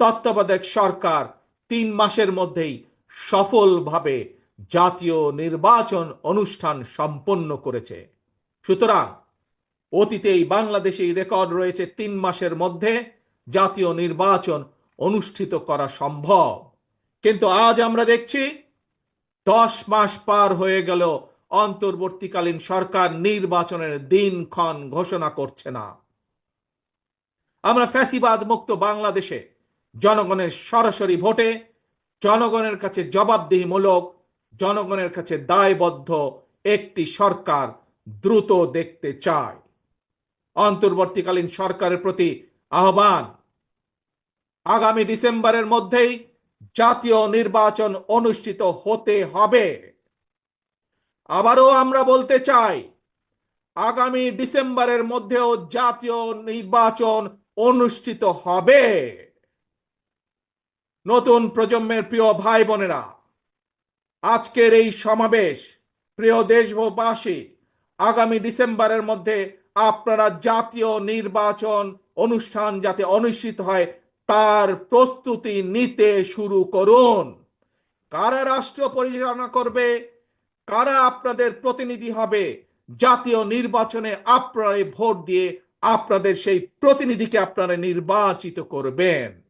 তত্ত্বাবধায়ক সরকার তিন মাসের মধ্যেই সফলভাবে জাতীয় নির্বাচন অনুষ্ঠান সম্পন্ন করেছে। সুতরাং অতীতেই বাংলাদেশেই রেকর্ড রয়েছে তিন মাসের মধ্যে জাতীয় নির্বাচন অনুষ্ঠিত করা সম্ভব। কিন্তু আজ আমরা দেখছি দশ মাস পার হয়ে গেল, অন্তর্বর্তীকালীন সরকার নির্বাচনের দিনক্ষণ ঘোষণা করছে না। আমরা ফ্যাসিবাদ মুক্ত বাংলাদেশে জনগণের সরাসরি ভোটে, জনগণের কাছে জবাবদিহিমূলক জনগণের কাছে দায়বদ্ধ একটি সরকার দ্রুত দেখতে চায়। অন্তর্বর্তীকালীন সরকারের প্রতি আহ্বান। আগামী ডিসেম্বরের মধ্যেই জাতীয় নির্বাচন অনুষ্ঠিত হতে হবে। আবারও আমরা বলতে চাই, আগামী ডিসেম্বরের মধ্যেও জাতীয় নির্বাচন অনুষ্ঠিত হবে। নতুন প্রজন্মের প্রিয় ভাই বোনেরা আজকের এই সমাবেশ, প্রিয় দেশবাসী, আগামী ডিসেম্বরের মধ্যে আপনারা জাতীয় নির্বাচন অনুষ্ঠান যাতে অনুষ্ঠিত হয়, তার প্রস্তুতি নিতে শুরু করুন। কারা রাষ্ট্র পরিচালনা করবে, কারা আপনাদের প্রতিনিধি হবে, জাতীয় নির্বাচনে আপনারা ভোট দিয়ে আপনাদের সেই প্রতিনিধিকে আপনারা নির্বাচিত করবেন।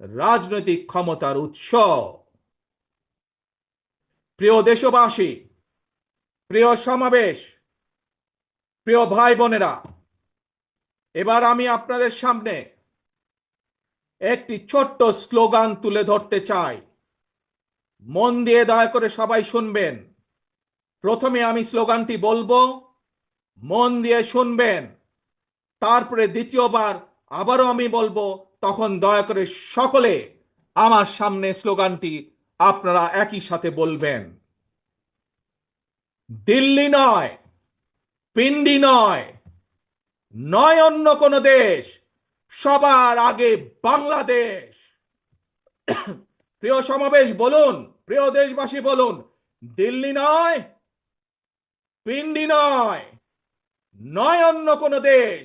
রাজনৈতিক ক্ষমতার উৎস। প্রিয় দেশবাসী, প্রিয় সমাবেশ, প্রিয় ভাই বোনেরা এবার আমি আপনাদের সামনে একটি ছোট্ট স্লোগান তুলে ধরতে চাই। মন দিয়ে দয়া করে সবাই শুনবেন। প্রথমে আমি স্লোগানটি বলব, মন দিয়ে শুনবেন। তারপরে দ্বিতীয়বার আবারও আমি বলব তখন দয়া করে সকলে আমার সামনে স্লোগানটি আপনারা একই সাথে বলবেন। দিল্লি নয়, পিন্ডি নয় নয় অন্য কোন দেশ, সবার আগে বাংলাদেশ। প্রিয় সমাবেশ বলুন, প্রিয় দেশবাসী বলুন, দিল্লি নয়, পিন্ডি নয় নয় অন্য কোন দেশ